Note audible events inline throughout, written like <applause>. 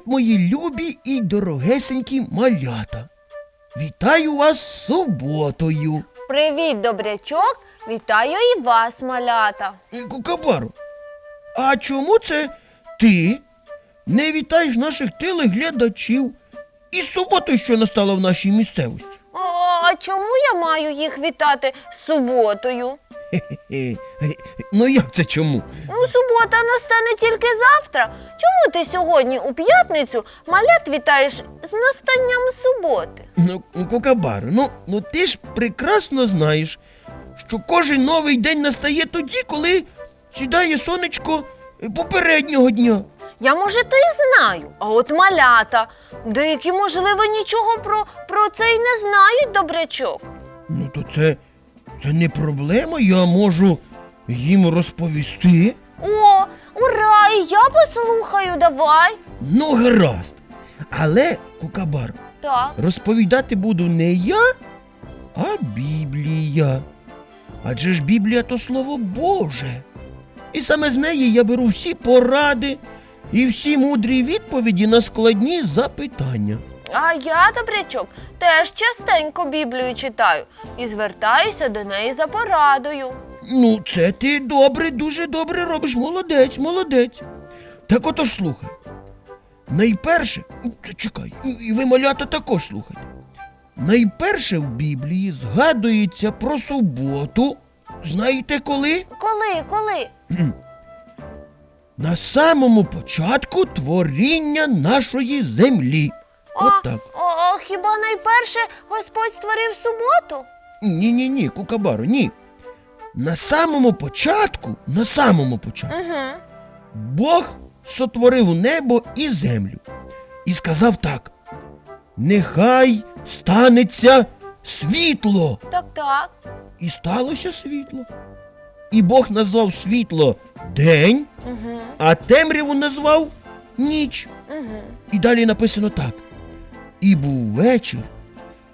Привіт, мої любі і дорогесенькі малята. Вітаю вас з суботою. Привіт, добрячок! Вітаю і вас, малята. Е, Кукабару, а чому це ти не вітаєш наших телеглядачів із суботою, що настала в нашій місцевості? А чому я маю їх вітати з суботою? <laughs> Ну як це чому? Ну, субота настане тільки завтра. Чому ти сьогодні у п'ятницю малят вітаєш з настанням суботи? Ну, ну, Кукабару, ну, ну ти ж прекрасно знаєш, що кожен новий день настає тоді, коли сідає сонечко попереднього дня. Я, може, то й знаю, а от малята. Деякі, можливо, нічого про, про це й не знають, добрячок. Ну, то це, це не проблема, я можу їм розповісти. О, ура! І я послухаю, давай. Ну, гаразд. Але, Кукабар, Так. розповідати буду не я, а Біблія. Адже ж Біблія то слово Боже. І саме з неї я беру всі поради і всі мудрі відповіді на складні запитання. А я, добрячок, теж частенько Біблію читаю і звертаюся до неї за порадою. Ну, це ти добре, дуже добре робиш. Молодець, молодець. Так отож слухай. Найперше, чекай, і- і ви малята також слухайте. Найперше в Біблії згадується про суботу. Знаєте коли? Коли, коли? На самому початку творіння нашої землі. От А, так. а, а хіба найперше Господь створив суботу? Ні, ні, ні, кукабару, ні. На самому початку, на самому початку. Угу. Бог сотворив небо і землю і сказав так: Нехай станеться світло. Так, так. І сталося світло. І Бог назвав світло день, Угу. а темряву назвав ніч. Угу. І далі написано так: І був вечір,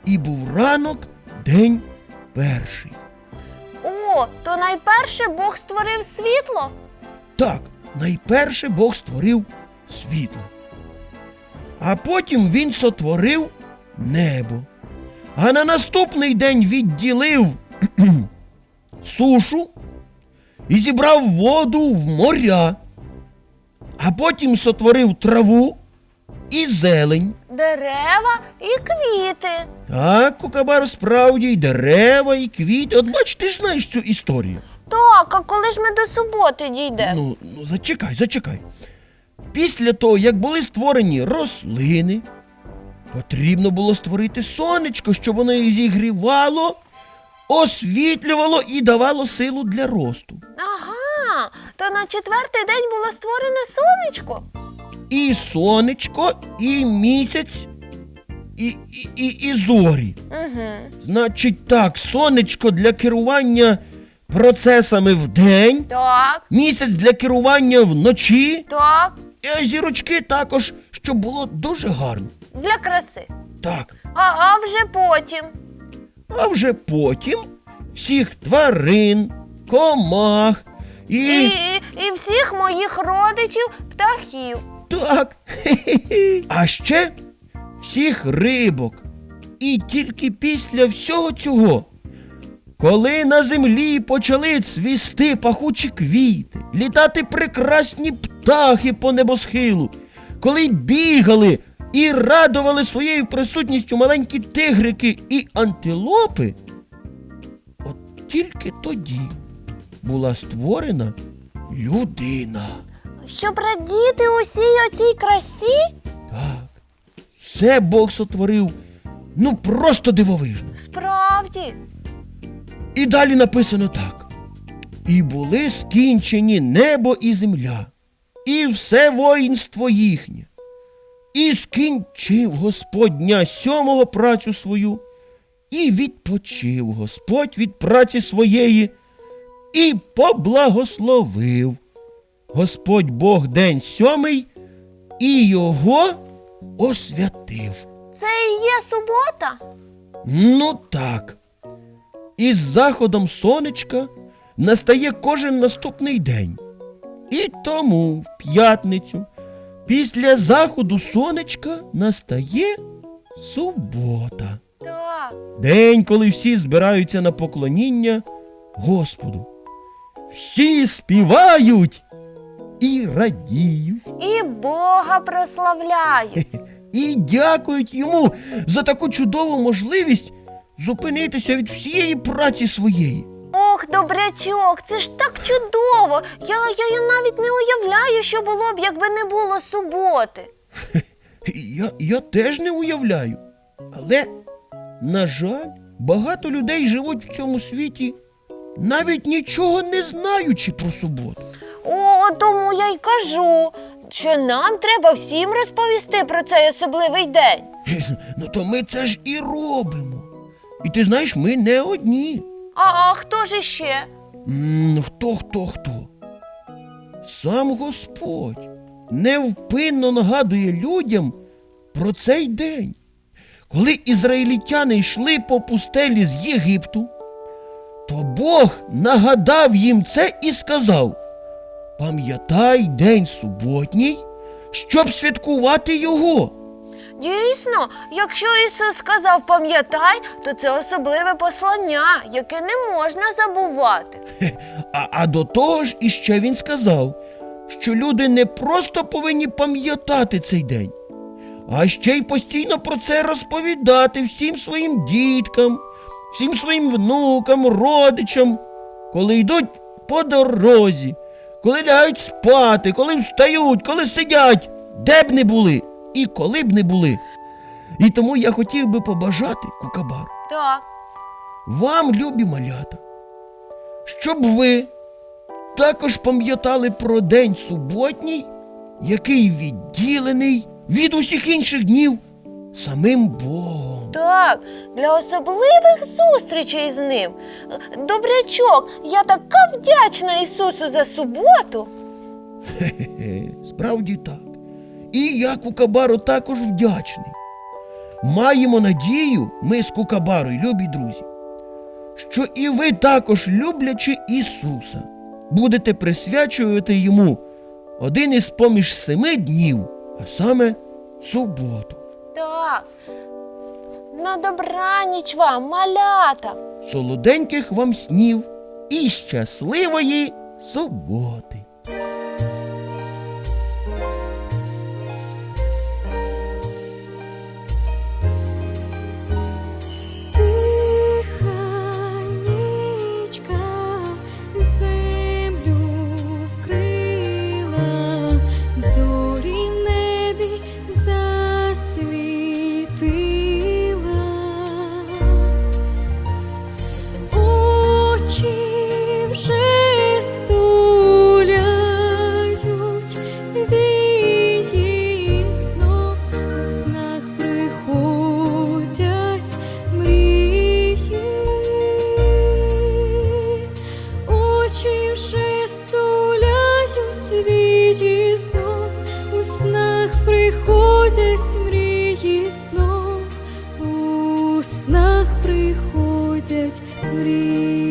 і був ранок, день перший. О, то найперше Бог створив світло? Так, найперше Бог створив світло. А потім він сотворив небо. А на наступний день відділив <clears throat> сушу і зібрав воду в моря. А потім сотворив траву і зелень. Дерева і квіти. Так, Кукабар справді й дерева, і квіти. От бач, ти ж знаєш цю історію. Так, а коли ж ми до суботи дійдемо? Ну, ну зачекай, зачекай. Після того, як були створені рослини, потрібно було створити сонечко, щоб воно їх зігрівало, освітлювало і давало силу для росту. Ага, то на четвертий день було створене сонечко. І сонечко, і місяць, і, і, і, і зорі. Угу. Значить, так, сонечко для керування процесами вдень, Так, місяць для керування вночі. так, І зірочки також, щоб було дуже гарно. для краси. Так, А, а вже потім. а вже потім всіх тварин, комах і. І, і, і всіх моїх родичів птахів. Так. <laughs> А ще всіх рибок. І тільки після всього цього, коли на землі почали цвісти пахучі квіти, літати прекрасні птахи по небосхилу, коли бігали і радували своєю присутністю маленькі тигрики і антилопи, от тільки тоді була створена людина. Щоб радіти усій оцій красі? Так, все Бог сотворив, ну просто дивовижно. Справді. І далі написано так: І були скінчені небо і земля, і все воїнство їхнє. І скінчив Господь дня сьомого працю свою, і відпочив Господь від праці своєї, і поблагословив Господь Бог день сьомий, і його освятив. Це і є субота. Ну так. Із заходом сонечка настає кожен наступний день. І тому в п'ятницю Після заходу сонечка настає субота. Так. День, коли всі збираються на поклоніння Господу. Всі співають і радіють, І Бога прославляють. і дякують йому за таку чудову можливість зупинитися від всієї праці своєї. Ох, добрячок, це ж так чудово. Я, я, я навіть не уявляю, що було б, якби не було суботи. Я, я теж не уявляю. Але, на жаль, багато людей живуть в цьому світі, навіть нічого не знаючи про суботу. О, тому я й кажу, що нам треба всім розповісти про цей особливий день. Ну то ми це ж і робимо. І ти знаєш, ми не одні. А, а хто ж іще? М, Хто, хто, хто? Сам Господь невпинно нагадує людям про цей день. Коли ізраїлітяни йшли по пустелі з Єгипту, то Бог нагадав їм це і сказав: Пам'ятай день суботній, щоб святкувати його. Дійсно, якщо Ісус сказав пам'ятай, то це особливе послання, яке не можна забувати. А, а до того ж іще він сказав, що люди не просто повинні пам'ятати цей день, а ще й постійно про це розповідати всім своїм діткам, всім своїм внукам, родичам, коли йдуть по дорозі, коли лягають спати, коли встають, коли сидять, де б не були і коли б не були. І тому я хотів би побажати Кукабару Так. вам, любі малята, щоб ви також пам'ятали про день суботній, який відділений від усіх інших днів самим Богом. Так, для особливих зустрічей з ним. Добрячок, я така вдячна Ісусу за суботу. Хе-хе, справді так. І я Кукабару також вдячний. Маємо надію, ми з Кукабарою, любі друзі, що і ви також, люблячи Ісуса, будете присвячувати йому один із поміж семи днів, а саме суботу. Так. На добраніч вам, малята. Солоденьких вам снів і щасливої суботи! приходять мрії.